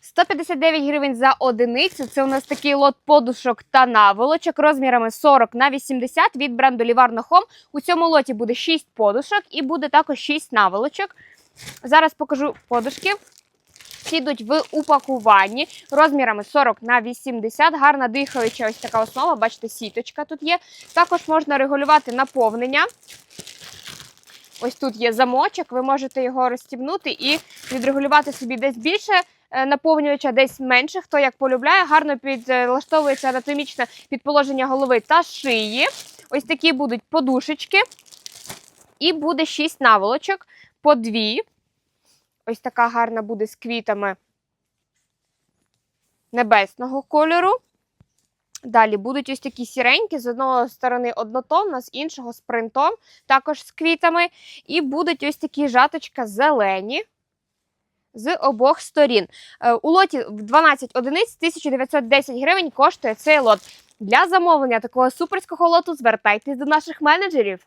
159 гривень за одиницю. Це у нас такий лот подушок та наволочок розмірами 40 на 80 від бренду Livarno Home. У цьому лоті буде 6 подушок і буде також 6 наволочок. Зараз покажу подушки. Ці йдуть в упакуванні розмірами 40 на 80. Гарна дихаюча ось така основа. Бачите, сіточка тут є. Також можна регулювати наповнення. Ось тут є замочок, ви можете його розстібнути і відрегулювати собі десь більше наповнювача, десь менше. Хто як полюбляє, гарно підлаштовується анатомічне підположення голови та шиї. Ось такі будуть подушечки. І буде 6 наволочок по дві. Ось така гарна буде з квітами небесного кольору. Далі будуть ось такі сіренькі, з одного сторони однотонна, з іншого з принтом, також з квітами. І будуть ось такі жаточка зелені з обох сторін. Е, У лоті в 12 одиниць 1910 гривень коштує цей лот. Для замовлення такого суперського лоту звертайтесь до наших менеджерів.